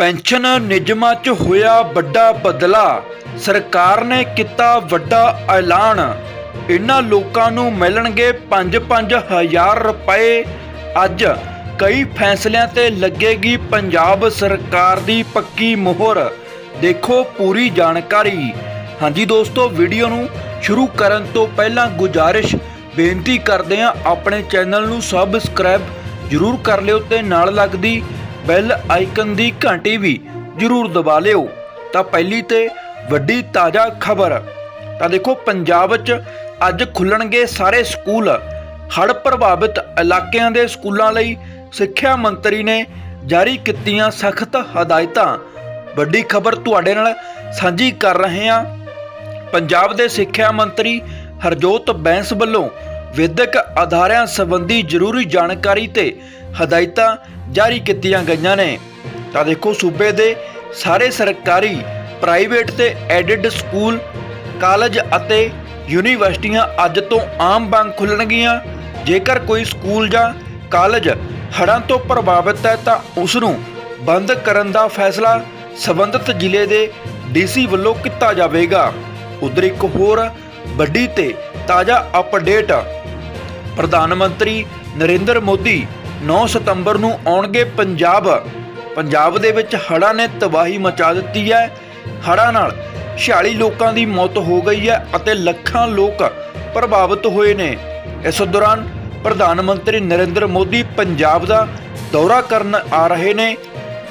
Pension ਨਿਯਮਾਂ 'ਚ ਹੋਇਆ ਵੱਡਾ ਬਦਲਾ। ਸਰਕਾਰ ਨੇ ਕੀਤਾ ਵੱਡਾ ਐਲਾਨ। ਇਹਨਾਂ ਲੋਕਾਂ ਨੂੰ ਮਿਲਣਗੇ 5-5 ਹਜ਼ਾਰ ਰੁਪਏ। ਅੱਜ ਕਈ ਫੈਸਲਿਆਂ ਤੇ ਲੱਗੇਗੀ ਪੰਜਾਬ ਸਰਕਾਰ ਦੀ ਪੱਕੀ ਮੋਹਰ। ਦੇਖੋ ਪੂਰੀ ਜਾਣਕਾਰੀ। ਹਾਂਜੀ ਦੋਸਤੋ, ਵੀਡੀਓ ਨੂੰ ਸ਼ੁਰੂ ਕਰਨ ਤੋਂ ਪਹਿਲਾਂ ਗੁਜਾਰਿਸ਼। ਬੇਨਤੀ ਕਰਦੇ ਹਾਂ, ਆਪਣੇ ਚੈਨਲ ਨੂੰ ਸਬਸਕ੍ਰਾਈਬ ਜਰੂਰ ਕਰ ਲਿਓ ਤੇ ਨਾਲ ਲੱਗਦੀ ਬੈਲ ਆਈਕਨ ਦੀ ਘੰਟੀ ਵੀ ਜਰੂਰ ਦਬਾ ਲਿਓ। ਤਾਂ ਪਹਿਲੀ ਤੇ ਵੱਡੀ ਤਾਜ਼ਾ ਖਬਰ। ਤਾਂ ਦੇਖੋ, ਪੰਜਾਬ 'ਚ ਅੱਜ ਖੁੱਲਣਗੇ ਸਾਰੇ ਸਕੂਲ। ਹੜ੍ਹ ਪ੍ਰਭਾਵਿਤ ਇਲਾਕਿਆਂ ਦੇ ਸਕੂਲਾਂ ਲਈ ਸਿੱਖਿਆ ਮੰਤਰੀ ਨੇ ਜਾਰੀ ਕੀਤੀਆਂ ਸਖਤ ਹਦਾਇਤਾਂ। ਵੱਡੀ ਖਬਰ ਤੁਹਾਡੇ ਨਾਲ ਸਾਂਝੀ ਕਰ ਰਹੇ ਹਾਂ। ਪੰਜਾਬ ਦੇ ਸਿੱਖਿਆ ਮੰਤਰੀ ਹਰਜੋਤ ਬੈਂਸ ਵੱਲੋਂ ਵਿਦਿਅਕ ਅਦਾਰਿਆਂ ਸੰਬੰਧੀ ਜ਼ਰੂਰੀ ਜਾਣਕਾਰੀ ਤੇ ਹਦਾਇਤਾਂ ਜਾਰੀ ਕੀਤੀਆਂ ਗਈਆਂ ਨੇ। ਤਾਂ ਦੇਖੋ, ਸੂਬੇ ਦੇ ਸਾਰੇ ਸਰਕਾਰੀ, ਪ੍ਰਾਈਵੇਟ ਤੇ ਐਡਿਡ ਸਕੂਲ, ਕਾਲਜ ਅਤੇ ਯੂਨੀਵਰਸਿਟੀਆਂ ਅੱਜ ਤੋਂ ਆਮ ਵਾਂਗ ਖੁੱਲਣਗੀਆਂ। ਜੇਕਰ ਕੋਈ ਸਕੂਲ ਜਾਂ ਕਾਲਜ ਹੜ੍ਹਾਂ ਤੋਂ ਪ੍ਰਭਾਵਿਤ ਹੈ, ਤਾਂ ਉਸ ਨੂੰ ਬੰਦ ਕਰਨ ਦਾ ਫੈਸਲਾ ਸਬੰਧਤ ਜ਼ਿਲ੍ਹੇ ਦੇ ਡੀਸੀ ਵੱਲੋਂ ਕੀਤਾ ਜਾਵੇਗਾ। ਉਧਰ ਇੱਕ ਹੋਰ ਵੱਡੀ ਤੇ ਤਾਜ਼ਾ ਅਪਡੇਟ ਪ੍ਰਧਾਨ ਮੰਤਰੀ ਨਰਿੰਦਰ ਮੋਦੀ 9 ਸਤੰਬਰ ਨੂੰ ਆਉਣਗੇ ਪੰਜਾਬ। ਪੰਜਾਬ ਦੇ ਵਿੱਚ ਹੜ੍ਹਾਂ ਨੇ ਤਬਾਹੀ ਮਚਾ ਦਿੱਤੀ ਹੈ। ਹੜ੍ਹਾਂ ਨਾਲ 46 ਲੋਕਾਂ ਦੀ ਮੌਤ ਹੋ ਗਈ ਹੈ ਅਤੇ ਲੱਖਾਂ ਲੋਕ ਪ੍ਰਭਾਵਿਤ ਹੋਏ ਨੇ। ਇਸ ਦੌਰਾਨ ਪ੍ਰਧਾਨ ਮੰਤਰੀ ਨਰਿੰਦਰ ਮੋਦੀ ਪੰਜਾਬ ਦਾ ਦੌਰਾ ਕਰਨ ਆ ਰਹੇ ਨੇ।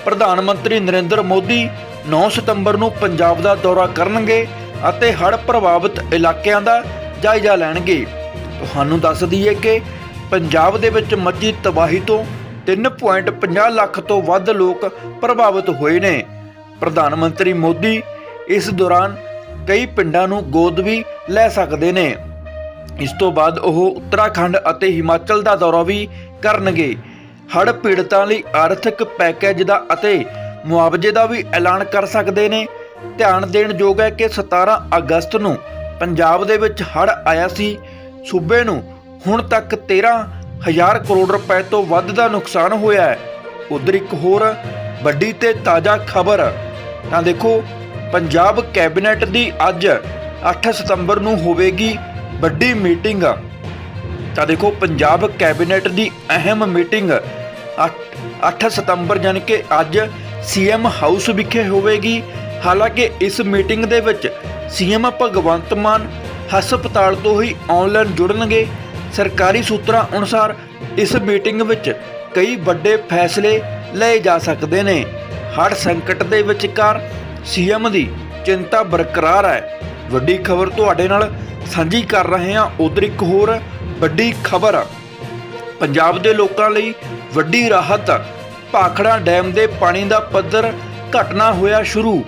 ਪ੍ਰਧਾਨ ਮੰਤਰੀ ਨਰਿੰਦਰ ਮੋਦੀ 9 ਸਤੰਬਰ ਨੂੰ ਪੰਜਾਬ ਦਾ ਦੌਰਾ ਕਰਨਗੇ ਅਤੇ ਹੜ੍ਹ ਪ੍ਰਭਾਵਿਤ ਇਲਾਕਿਆਂ ਦਾ ਜਾਇਜ਼ਾ ਲੈਣਗੇ। ਤੁਹਾਨੂੰ ਦੱਸ ਦਈਏ ਕਿ ਪੰਜਾਬ ਦੇ ਵਿੱਚ ਮੱਚੀ ਤਬਾਹੀ ਤੋਂ 3.50 ਲੱਖ ਤੋਂ ਵੱਧ ਲੋਕ ਪ੍ਰਭਾਵਿਤ ਹੋਏ ਨੇ। ਪ੍ਰਧਾਨ ਮੰਤਰੀ ਮੋਦੀ ਇਸ ਦੌਰਾਨ ਕਈ ਪਿੰਡਾਂ ਨੂੰ ਗੋਦ ਵੀ ਲੈ ਸਕਦੇ ਨੇ। ਇਸ ਤੋਂ ਬਾਅਦ ਉਹ ਉੱਤਰਾਖੰਡ ਅਤੇ ਹਿਮਾਚਲ ਦਾ ਦੌਰਾ ਵੀ ਕਰਨਗੇ। ਹੜ੍ਹ ਪੀੜਤਾਂ ਲਈ ਆਰਥਿਕ ਪੈਕੇਜ ਦਾ ਅਤੇ ਮੁਆਵਜ਼ੇ ਦਾ ਵੀ ਐਲਾਨ ਕਰ ਸਕਦੇ ਨੇ। ਧਿਆਨ ਦੇਣ ਯੋਗ ਹੈ ਕਿ 17 ਅਗਸਤ ਨੂੰ ਪੰਜਾਬ ਦੇ ਵਿੱਚ ਹੜ੍ਹ ਆਇਆ ਸੀ। ਸੂਬੇ ਨੂੰ ਹੁਣ ਤੱਕ 13000 ਕਰੋੜ ਰੁਪਏ ਤੋਂ ਵੱਧ ਦਾ ਨੁਕਸਾਨ ਹੋਇਆ ਹੈ। ਉਧਰ ਇੱਕ ਹੋਰ ਵੱਡੀ ਤੇ ਤਾਜ਼ਾ ਖਬਰ, ਤਾਂ ਦੇਖੋ, ਪੰਜਾਬ ਕੈਬਨਿਟ ਦੀ ਅੱਜ 8 ਸਤੰਬਰ ਨੂੰ ਹੋਵੇਗੀ ਵੱਡੀ ਮੀਟਿੰਗ। ਤਾਂ ਦੇਖੋ, ਪੰਜਾਬ ਕੈਬਨਿਟ ਦੀ ਅਹਿਮ ਮੀਟਿੰਗ 8 ਸਤੰਬਰ ਯਾਨੀ ਕਿ ਅੱਜ ਸੀਐਮ ਹਾਊਸ ਵਿਖੇ ਹੋਵੇਗੀ। ਹਾਲਾਂਕਿ ਇਸ ਮੀਟਿੰਗ ਦੇ ਵਿੱਚ ਸੀਐਮ ਭਗਵੰਤ ਮਾਨ ਹਸਪਤਾਲ ਤੋਂ ਹੀ ਆਨਲਾਈਨ ਜੁੜਨਗੇ। ਸਰਕਾਰੀ ਸੂਤਰਾਂ ਅਨੁਸਾਰ ਇਸ ਮੀਟਿੰਗ ਵਿੱਚ ਕਈ ਵੱਡੇ ਫੈਸਲੇ ਲਏ ਜਾ ਸਕਦੇ ਨੇ। ਹੜ੍ਹ ਸੰਕਟ ਦੇ ਵਿਚਕਾਰ ਸੀਐਮ ਦੀ ਚਿੰਤਾ ਬਰਕਰਾਰ ਹੈ। ਵੱਡੀ ਖਬਰ ਤੁਹਾਡੇ ਨਾਲ ਸਾਂਝੀ ਕਰ ਰਹੇ ਹਾਂ। ਉਧਰ ਇੱਕ ਹੋਰ ਵੱਡੀ ਖਬਰ। ਪੰਜਾਬ ਦੇ ਲੋਕਾਂ ਲਈ ਵੱਡੀ ਰਾਹਤ। ਭਾਖੜਾ ਡੈਮ ਦੇ ਪਾਣੀ ਦਾ ਪੱਧਰ ਘਟਣਾ ਹੋਇਆ ਸ਼ੁਰੂ।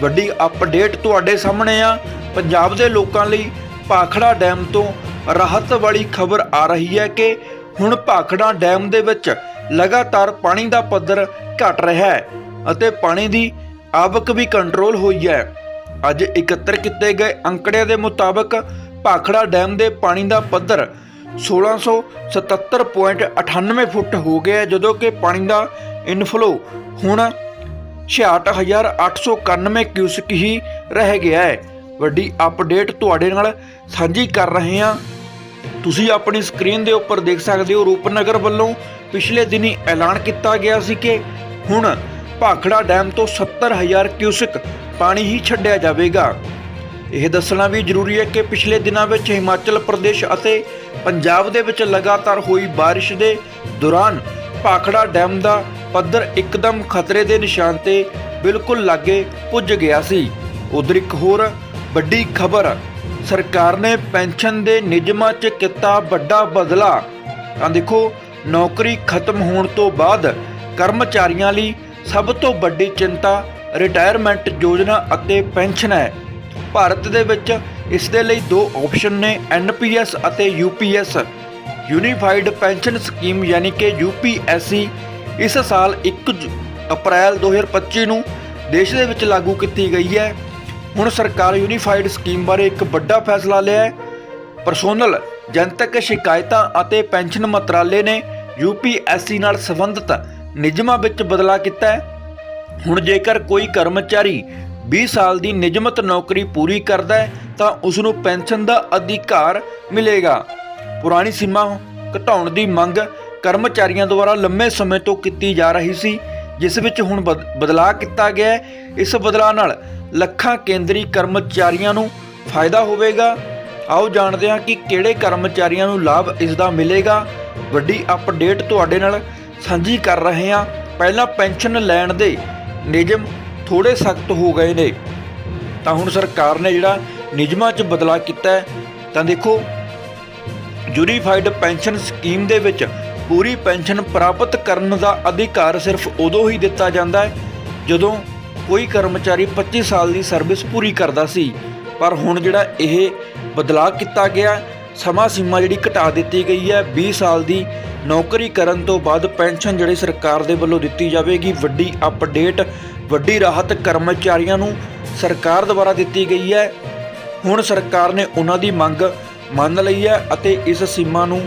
ਵੱਡੀ ਅਪਡੇਟ ਤੁਹਾਡੇ ਸਾਹਮਣੇ ਆ। ਪੰਜਾਬ ਦੇ ਲੋਕਾਂ ਲਈ ਭਾਖੜਾ ਡੈਮ ਤੋਂ ਰਾਹਤ ਵਾਲੀ ਖਬਰ ਆ ਰਹੀ ਹੈ ਕਿ ਹੁਣ ਭਾਖੜਾ ਡੈਮ ਦੇ ਵਿੱਚ ਲਗਾਤਾਰ ਪਾਣੀ ਦਾ ਪੱਧਰ ਘਟ ਰਿਹਾ ਹੈ ਅਤੇ ਪਾਣੀ ਦੀ ਆਵਕ ਵੀ ਕੰਟਰੋਲ ਹੋਈ ਹੈ। ਅੱਜ ਇਕੱਤਰ ਕੀਤੇ ਗਏ ਅੰਕੜਿਆਂ ਦੇ ਮੁਤਾਬਕ ਭਾਖੜਾ ਡੈਮ ਦੇ ਪਾਣੀ ਦਾ ਪੱਧਰ 1677.98 ਫੁੱਟ ਹੋ ਗਿਆ ਹੈ, ਜਦੋਂ ਕਿ ਪਾਣੀ ਦਾ ਇਨਫਲੋ ਹੁਣ 66891 ਕਿਊਸਕ ਹੀ ਰਹਿ ਗਿਆ ਹੈ। ਵੱਡੀ ਅਪਡੇਟ ਤੁਹਾਡੇ ਨਾਲ ਸਾਂਝੀ ਕਰ ਰਹੇ ਹਾਂ। ਤੁਸੀਂ ਆਪਣੀ ਸਕਰੀਨ ਦੇ ਉੱਪਰ ਦੇਖ ਸਕਦੇ ਹੋ, ਰੂਪਨਗਰ ਵੱਲੋਂ ਪਿਛਲੇ ਦਿਨੀ ਐਲਾਨ ਕੀਤਾ ਗਿਆ ਸੀ ਕਿ ਹੁਣ ਭਾਖੜਾ ਡੈਮ ਤੋਂ 70000 ਕਿਊਸਿਕ ਪਾਣੀ ਹੀ ਛੱਡਿਆ ਜਾਵੇਗਾ। ਇਹ ਦੱਸਣਾ ਵੀ ਜ਼ਰੂਰੀ ਹੈ ਕਿ ਪਿਛਲੇ ਦਿਨਾਂ ਵਿੱਚ ਹਿਮਾਚਲ ਪ੍ਰਦੇਸ਼ ਅਤੇ ਪੰਜਾਬ ਦੇ ਵਿੱਚ ਲਗਾਤਾਰ ਹੋਈ ਬਾਰਿਸ਼ ਦੇ ਦੌਰਾਨ ਭਾਖੜਾ ਡੈਮ ਦਾ ਪੱਧਰ ਇੱਕਦਮ ਖਤਰੇ ਦੇ ਨਿਸ਼ਾਨ ਤੇ ਬਿਲਕੁਲ ਲਾਗੇ ਪੁੱਜ ਗਿਆ ਸੀ। ਉਧਰ ਇੱਕ ਹੋਰ ਵੱਡੀ ਖਬਰ, ਸਰਕਾਰ ਨੇ ਪੈਨਸ਼ਨ ਦੇ ਨਿਯਮਾਂ 'ਚ ਕੀਤਾ ਵੱਡਾ ਬਦਲਾ। ਤਾਂ ਦੇਖੋ, ਨੌਕਰੀ ਖਤਮ ਹੋਣ ਤੋਂ ਬਾਅਦ ਕਰਮਚਾਰੀਆਂ ਲਈ ਸਭ ਤੋਂ ਵੱਡੀ ਚਿੰਤਾ ਰਿਟਾਇਰਮੈਂਟ ਯੋਜਨਾ ਅਤੇ ਪੈਨਸ਼ਨ ਹੈ। ਭਾਰਤ ਦੇ ਵਿੱਚ ਇਸ ਦੇ ਲਈ ਦੋ ਆਪਸ਼ਨ ਨੇ ਐਨਪੀਐਸ ਅਤੇ ਯੂਪੀਐਸ ਯੂਨੀਫਾਈਡ ਪੈਨਸ਼ਨ ਸਕੀਮ ਯਾਨੀ ਕਿ ਯੂਪੀਐਸਸੀ ਇਸ ਸਾਲ 1 ਜ- ਅਪ੍ਰੈਲ 2025 ਨੂੰ ਦੇਸ਼ ਦੇ ਵਿੱਚ ਲਾਗੂ ਕੀਤੀ ਗਈ ਹੈ। ਹੁਣ ਸਰਕਾਰ ਯੂਨੀਫਾਈਡ ਸਕੀਮ ਬਾਰੇ ਇੱਕ ਵੱਡਾ ਫੈਸਲਾ ਲਿਆ ਹੈ। ਪਰਸੋਨਲ ਜਨਤਕ ਸ਼ਿਕਾਇਤਾਂ ਅਤੇ ਪੈਨਸ਼ਨ ਮੰਤਰਾਲੇ ਨੇ ਯੂਪੀਐਸਸੀ ਨਾਲ ਸੰਬੰਧਿਤ ਨਿਯਮਾਂ ਵਿੱਚ ਬਦਲਾਅ ਕੀਤਾ ਹੈ। ਹੁਣ ਜੇਕਰ ਕੋਈ ਕਰਮਚਾਰੀ 20 ਸਾਲ ਦੀ ਨਿਯਮਤ ਨੌਕਰੀ ਪੂਰੀ ਕਰਦਾ ਹੈ, ਤਾਂ ਉਸ ਨੂੰ ਪੈਨਸ਼ਨ ਦਾ ਅਧਿਕਾਰ ਮਿਲੇਗਾ। ਪੁਰਾਣੀ ਸੀਮਾ ਘਟਾਉਣ ਦੀ ਮੰਗ ਕਰਮਚਾਰੀਆਂ ਦੁਆਰਾ ਲੰਮੇ ਸਮੇਂ ਤੋਂ ਕੀਤੀ ਜਾ ਰਹੀ ਸੀ, ਜਿਸ ਵਿੱਚ ਹੁਣ ਬਦ- ਬਦਲਾਅ ਕੀਤਾ ਗਿਆ ਹੈ। ਇਸ ਬਦਲਾਅ ਨਾਲ ਲੱਖਾਂ ਕੇਂਦਰੀ ਕਰਮਚਾਰੀਆਂ ਨੂੰ ਫਾਇਦਾ ਹੋਵੇਗਾ। ਆਓ ਜਾਣਦੇ ਹਾਂ ਕਿ ਕਿਹੜੇ ਕਰਮਚਾਰੀਆਂ ਨੂੰ ਲਾਭ ਇਸ ਦਾ ਮਿਲੇਗਾ। ਵੱਡੀ ਅਪਡੇਟ ਤੁਹਾਡੇ ਨਾਲ ਸਾਂਝੀ ਕਰ ਰਹੇ ਹਾਂ। ਪਹਿਲਾਂ ਪੈਨਸ਼ਨ ਲੈਣ ਦੇ ਨਿਯਮ ਥੋੜੇ ਸਖਤ ਹੋ ਗਏ ਨੇ। ਤਾਂ ਹੁਣ ਸਰਕਾਰ ਨੇ ਜਿਹੜਾ ਨਿਯਮਾਂ 'ਚ ਬਦਲਾਅ ਕੀਤਾ ਤਾਂ ਦੇਖੋ ਯੂਨੀਫਾਈਡ ਪੈਨਸ਼ਨ ਸਕੀਮ ਦੇ ਵਿੱਚ ਪੂਰੀ ਪੈਨਸ਼ਨ ਪ੍ਰਾਪਤ ਕਰਨ ਦਾ ਅਧਿਕਾਰ ਸਿਰਫ ਉਦੋਂ ਹੀ ਦਿੱਤਾ ਜਾਂਦਾ ਹੈ ਜਦੋਂ ਕੋਈ ਕਰਮਚਾਰੀ 25 ਸਾਲ ਦੀ ਸਰਵਿਸ ਪੂਰੀ ਕਰਦਾ ਸੀ। ਪਰ ਹੁਣ ਜਿਹੜਾ ਇਹ ਬਦਲਾਅ ਕੀਤਾ ਗਿਆ, ਸਮਾਂ ਸੀਮਾ ਜਿਹੜੀ ਘਟਾ ਦਿੱਤੀ ਗਈ ਹੈ 20 ਸਾਲ ਦੀ ਨੌਕਰੀ ਕਰਨ ਤੋਂ ਬਾਅਦ ਪੈਨਸ਼ਨ ਜਿਹੜੀ ਸਰਕਾਰ ਦੇ ਵੱਲੋਂ ਦਿੱਤੀ ਜਾਵੇਗੀ, ਵੱਡੀ ਅਪਡੇਟ ਵੱਡੀ ਰਾਹਤ ਕਰਮਚਾਰੀਆਂ ਨੂੰ ਸਰਕਾਰ ਦੁਆਰਾ ਦਿੱਤੀ ਗਈ ਹੈ। ਹੁਣ ਸਰਕਾਰ ਨੇ ਉਹਨਾਂ ਦੀ ਮੰਗ ਮੰਨ ਲਈ ਹੈ ਅਤੇ ਇਸ ਸੀਮਾ ਨੂੰ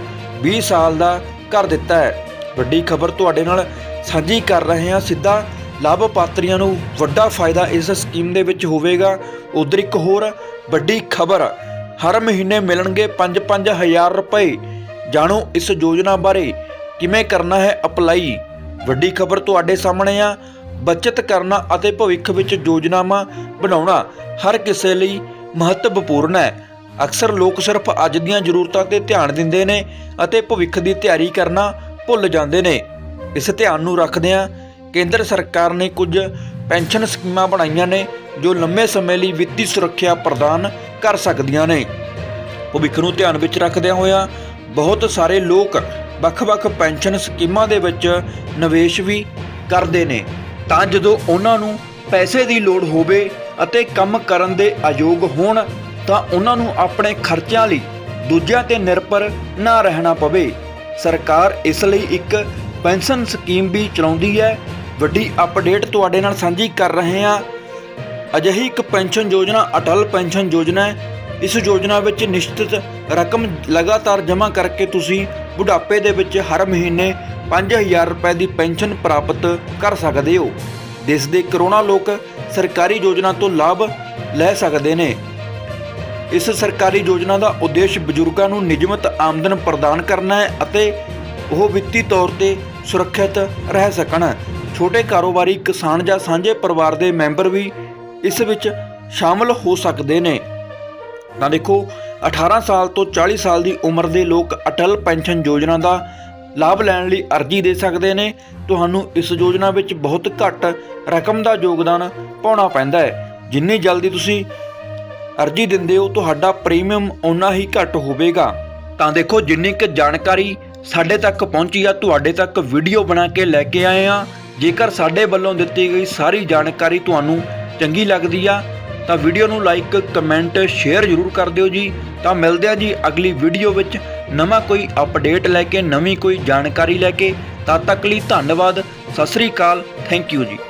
20 ਸਾਲ ਦਾ ਕਰ ਦਿੱਤਾ ਹੈ। ਵੱਡੀ ਖਬਰ ਤੁਹਾਡੇ ਨਾਲ ਸਾਂਝੀ ਕਰ ਰਹੇ ਹਾਂ। ਸਿੱਧਾ ਲਾਭਪਾਤਰੀਆਂ ਨੂੰ ਵੱਡਾ ਫਾਇਦਾ ਇਸ ਸਕੀਮ ਦੇ ਵਿੱਚ ਹੋਵੇਗਾ। ਉਧਰ ਇੱਕ ਹੋਰ ਵੱਡੀ ਖਬਰ, ਹਰ ਮਹੀਨੇ ਮਿਲਣਗੇ 5-5000 ਰੁਪਏ। ਜਾਣੋ ਇਸ ਯੋਜਨਾ ਬਾਰੇ ਕਿਵੇਂ ਕਰਨਾ ਹੈ ਅਪਲਾਈ? ਵੱਡੀ ਖਬਰ ਤੁਹਾਡੇ ਸਾਹਮਣੇ ਆ। ਬਚਤ ਕਰਨਾ ਅਤੇ ਭਵਿੱਖ ਵਿੱਚ ਯੋਜਨਾਵਾਂ ਬਣਾਉਣਾ ਹਰ ਕਿਸੇ ਲਈ ਮਹੱਤਵਪੂਰਨ ਹੈ। ਅਕਸਰ ਲੋਕ ਸਿਰਫ ਅੱਜ ਦੀਆਂ ਜ਼ਰੂਰਤਾਂ ਤੇ ਧਿਆਨ ਦਿੰਦੇ ਨੇ ਅਤੇ ਭਵਿੱਖ ਦੀ ਤਿਆਰੀ ਕਰਨਾ ਭੁੱਲ ਜਾਂਦੇ ਨੇ। ਇਸ ਧਿਆਨ ਨੂੰ ਰੱਖਦਿਆਂ ਕੇਂਦਰ ਸਰਕਾਰ ਨੇ ਕੁਝ ਪੈਨਸ਼ਨ ਸਕੀਮਾਂ ਬਣਾਈਆਂ ਨੇ ਜੋ ਲੰਮੇ ਸਮੇਂ ਲਈ ਵਿੱਤੀ ਸੁਰੱਖਿਆ ਪ੍ਰਦਾਨ ਕਰ ਸਕਦੀਆਂ ਨੇ। ਭਵਿੱਖ ਨੂੰ ਧਿਆਨ ਵਿੱਚ ਰੱਖਦਿਆਂ ਹੋਇਆਂ ਬਹੁਤ ਸਾਰੇ ਲੋਕ ਵੱਖ-ਵੱਖ ਪੈਨਸ਼ਨ ਸਕੀਮਾਂ ਦੇ ਵਿੱਚ ਨਿਵੇਸ਼ ਵੀ ਕਰਦੇ ਨੇ। ਤਾਂ ਜਦੋਂ ਉਹਨਾਂ ਨੂੰ ਪੈਸੇ ਦੀ ਲੋੜ ਹੋਵੇ ਅਤੇ ਕੰਮ ਕਰਨ ਦੇ ਅਯੋਗ ਹੋਣ, ਤਾਂ ਉਹਨਾਂ ਨੂੰ ਆਪਣੇ ਖਰਚਿਆਂ ਲਈ ਦੂਜਿਆਂ ਤੇ ਨਿਰਭਰ ਨਾ ਰਹਿਣਾ ਪਵੇ। ਸਰਕਾਰ ਇਸ ਲਈ ਇੱਕ ਪੈਨਸ਼ਨ ਸਕੀਮ ਵੀ ਚਲਾਉਂਦੀ ਹੈ ਵੱਡੀ ਅਪਡੇਟ ਤੁਹਾਡੇ ਨਾਲ ਸਾਂਝੀ ਕਰ ਰਹੇ ਹਾਂ। ਅਜਿਹੀ ਇੱਕ ਪੈਨਸ਼ਨ ਯੋਜਨਾ, ਅਟਲ ਪੈਨਸ਼ਨ ਯੋਜਨਾ ਹੈ। ਇਸ ਯੋਜਨਾ ਵਿੱਚ ਨਿਸ਼ਚਿਤ ਰਕਮ ਲਗਾਤਾਰ ਜਮ੍ਹਾਂ ਕਰਕੇ ਤੁਸੀਂ ਬੁਢਾਪੇ ਦੇ ਵਿੱਚ ਹਰ ਮਹੀਨੇ 5000 ਰੁਪਏ ਦੀ ਪੈਨਸ਼ਨ ਪ੍ਰਾਪਤ ਕਰ ਸਕਦੇ ਹੋ। ਦੇਸ਼ ਦੇ ਕਰੋੜਾਂ ਲੋਕ ਸਰਕਾਰੀ ਯੋਜਨਾ ਤੋਂ ਲਾਭ ਲੈ ਸਕਦੇ ਨੇ। ਇਸ ਸਰਕਾਰੀ ਯੋਜਨਾ ਦਾ ਉਦੇਸ਼ ਬਜ਼ੁਰਗਾਂ ਨੂੰ ਨਿਯਮਤ ਆਮਦਨ ਪ੍ਰਦਾਨ ਕਰਨਾ ਹੈ ਅਤੇ ਉਹ ਵਿੱਤੀ ਤੌਰ ਤੇ ਸੁਰੱਖਿਅਤ ਰਹਿ ਸਕਣ। ਛੋਟੇ ਕਾਰੋਬਾਰੀ ਕਿਸਾਨ ਜਾਂ ਸਾਂਝੇ ਪਰਿਵਾਰ ਦੇ ਮੈਂਬਰ ਵੀ ਇਸ ਵਿੱਚ ਸ਼ਾਮਲ ਹੋ ਸਕਦੇ ਨੇ। ਤਾਂ ਦੇਖੋ 18 ਸਾਲ ਤੋਂ 40 ਸਾਲ ਦੀ ਉਮਰ ਦੇ ਲੋਕ ਅਟਲ ਪੈਨਸ਼ਨ ਯੋਜਨਾ ਦਾ ਲਾਭ ਲੈਣ ਲਈ ਅਰਜ਼ੀ ਦੇ ਸਕਦੇ ਨੇ। ਤੁਹਾਨੂੰ ਇਸ ਯੋਜਨਾ ਵਿੱਚ ਬਹੁਤ ਘੱਟ ਰਕਮ ਦਾ ਯੋਗਦਾਨ ਪਾਉਣਾ ਪੈਂਦਾ ਹੈ। ਜਿੰਨੀ ਜਲਦੀ ਤੁਸੀਂ ਅਰਜ਼ੀ ਦਿੰਦੇ ਹੋ, ਤੁਹਾਡਾ ਪ੍ਰੀਮੀਅਮ ਓਨਾ ਹੀ ਘੱਟ ਹੋਵੇਗਾ। ਤਾਂ ਦੇਖੋ, ਜਿੰਨੀ ਕੁ ਜਾਣਕਾਰੀ ਸਾਡੇ ਤੱਕ ਪਹੁੰਚੀ ਆ, ਤੁਹਾਡੇ ਤੱਕ ਵੀਡੀਓ ਬਣਾ ਕੇ ਲੈ ਕੇ ਆਏ ਆ। ਜੇਕਰ ਸਾਡੇ ਵੱਲੋਂ ਦਿੱਤੀ ਗਈ ਸਾਰੀ ਜਾਣਕਾਰੀ ਤੁਹਾਨੂੰ ਚੰਗੀ ਲੱਗਦੀ ਆ, ਤਾਂ ਵੀਡੀਓ ਨੂੰ ਲਾਈਕ, ਕਮੈਂਟ, ਸ਼ੇਅਰ ਜ਼ਰੂਰ ਕਰ ਦਿਓ ਜੀ। ਤਾਂ ਮਿਲਦੇ ਆ ਜੀ ਅਗਲੀ ਵੀਡੀਓ ਵਿੱਚ ਨਵਾਂ ਕੋਈ ਅਪਡੇਟ ਲੈ ਕੇ, ਨਵੀਂ ਕੋਈ ਜਾਣਕਾਰੀ ਲੈ ਕੇ। ਤਦ ਤੱਕ ਲਈ ਧੰਨਵਾਦ, ਸਤਿ ਸ੍ਰੀ ਅਕਾਲ, ਥੈਂਕ ਯੂ ਜੀ।